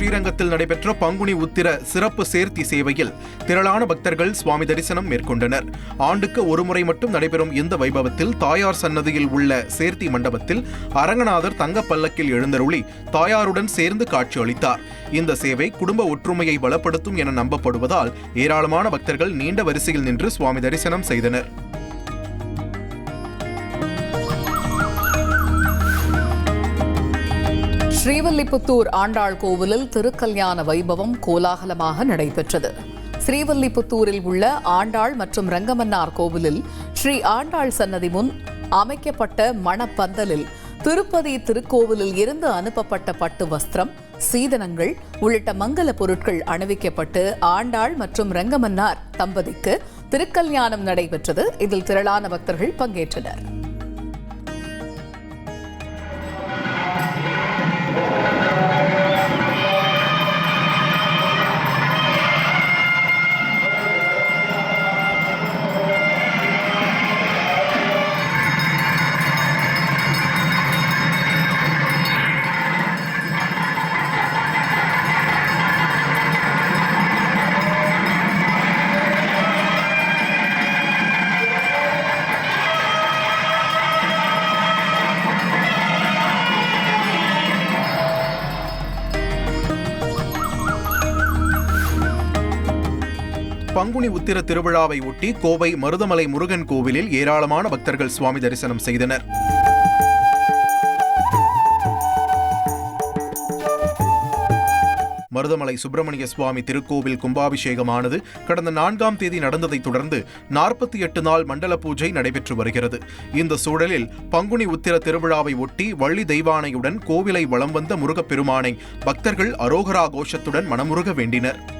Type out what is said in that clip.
ஸ்ரீரங்கத்தில் நடைபெற்ற பங்குனி உத்திர சிறப்பு சேர்த்தி சேவையில் திரளான பக்தர்கள் சுவாமி தரிசனம் மேற்கொண்டனர். ஆண்டுக்கு ஒருமுறை மட்டும் நடைபெறும் இந்த வைபவத்தில் தாயார் சன்னதியில் உள்ள சேர்த்தி மண்டபத்தில் அரங்கநாதர் தங்க பல்லக்கில் எழுந்தருளி தாயாருடன் சேர்ந்து காட்சியளித்தார் இந்த சேவை குடும்ப ஒற்றுமையை பலப்படுத்தும் என நம்பப்படுவதால் ஏராளமான பக்தர்கள் நீண்ட வரிசையில் நின்று சுவாமி தரிசனம் செய்தனர். ஸ்ரீவல்லிபுத்தூர் ஆண்டாள் கோவிலில் திருக்கல்யாண வைபவம் கோலாகலமாக நடைபெற்றது. ஸ்ரீவல்லிபுத்தூரில் உள்ள ஆண்டாள் மற்றும் ரங்கமன்னார் கோவிலில் ஸ்ரீ ஆண்டாள் சன்னதி முன் அமைக்கப்பட்ட மணப்பந்தலில் திருப்பதி திருக்கோவிலில் இருந்து அனுப்பப்பட்ட பட்டு வஸ்திரம் சீதனங்கள் உள்ளிட்ட மங்கல பொருட்கள் அணிவிக்கப்பட்டு ஆண்டாள் மற்றும் ரங்கமன்னார் தம்பதிக்கு திருக்கல்யாணம் நடைபெற்றது. இதில் திரளான பக்தர்கள் பங்கேற்றனர். பங்குனி உத்திர திருவிழாவை ஒட்டி கோவை மருதமலை முருகன் கோவிலில் ஏராளமான பக்தர்கள் சுவாமி தரிசனம் செய்தனர். மருதமலை சுப்பிரமணிய சுவாமி திருக்கோவில் கும்பாபிஷேகமானது கடந்த நான்காம் தேதி நடந்ததைத் தொடர்ந்து நாற்பத்தி எட்டு நாள் மண்டல பூஜை நடைபெற்று வருகிறது. இந்த சூழலில் பங்குனி உத்திர திருவிழாவை ஒட்டி வள்ளி தெய்வானையுடன் கோவிலை வலம் வந்த முருகப்பெருமானை பக்தர்கள் அரோகரா கோஷத்துடன் மனமுருக வேண்டினர்.